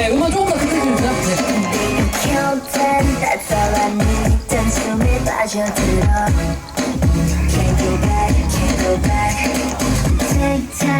네, 음악 조금 더 크게 주세요. 네.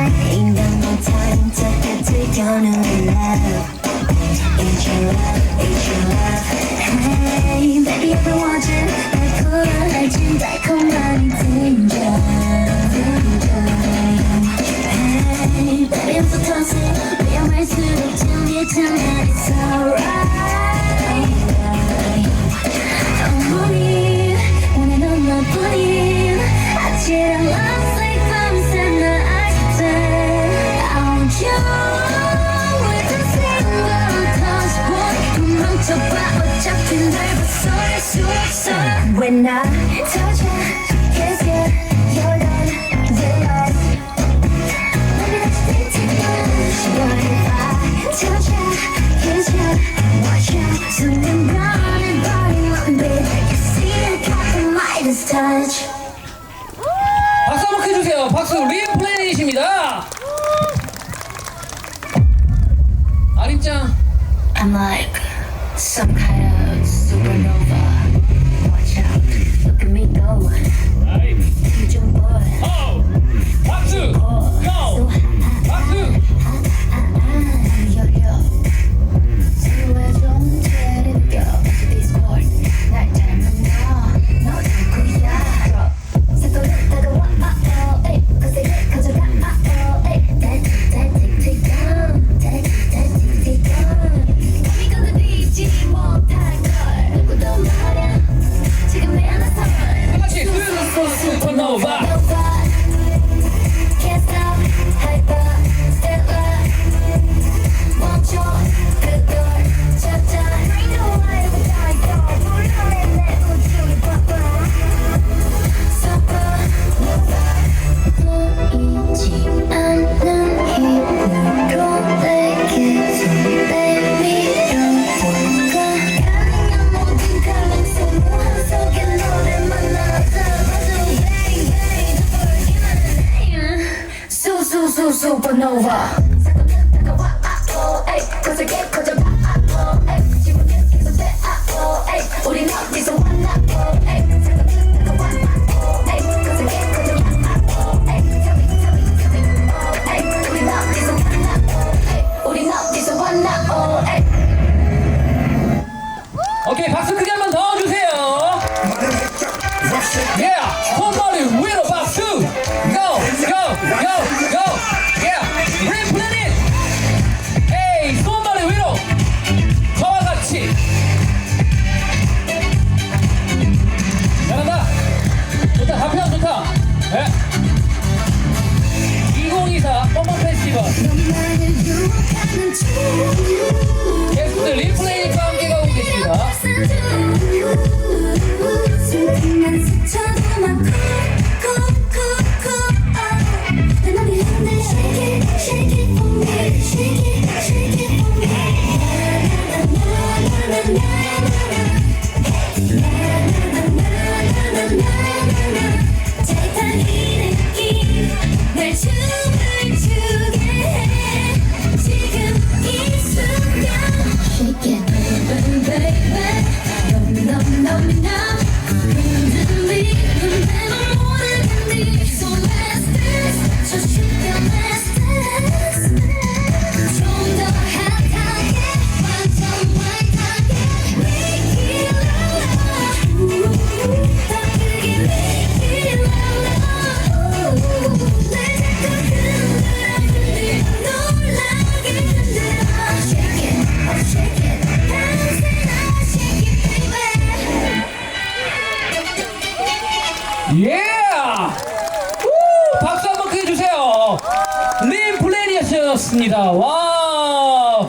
You, kiss you, you're done, you're lost Maybe that's the thing But if I touch you, kiss you, watch I'm running, body one bit You see I got the Midas touch 박수 한번 해주세요. 박수 리플레이십니다. 아림짱 I'm like some kind of supernova. Bye. 나 오케이 박수 크게 날춤 예! 우! 박수 한번 크게 주세요. 림플레니어스였습니다. 와!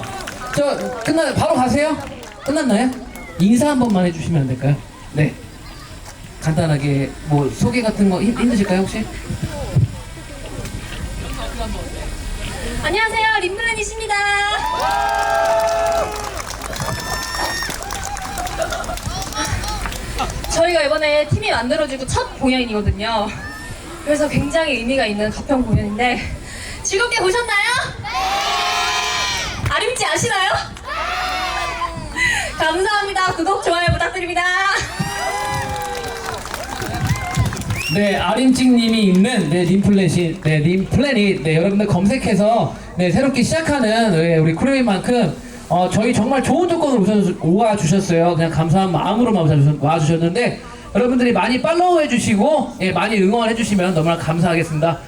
저 끝나 바로 가세요? 끝났나요? 인사 한 번만 해주시면 안 될까요? 네. 간단하게 뭐 소개 같은 거 힘, 힘드실까요 혹시? 안녕하세요, 림블렌이십니다. 저희가 이번에 팀이 만들어지고 첫 공연이거든요. 그래서 굉장히 의미가 있는 가평 공연인데 즐겁게 보셨나요? 아림지 아시나요? 감사합니다. 구독, 좋아요 부탁드립니다. 네, 아림찍님이 있는 네, 림플렛이, 네, 림플랜이, 네, 여러분들 검색해서 네, 새롭게 시작하는 네, 우리 크루인만큼 어, 저희 정말 좋은 조건으로 우선 오와 주셨어요. 그냥 감사한 마음으로만 와주셨- 와주셨는데 여러분들이 많이 팔로우 해주시고 예, 많이 응원해 주시면 너무나 감사하겠습니다.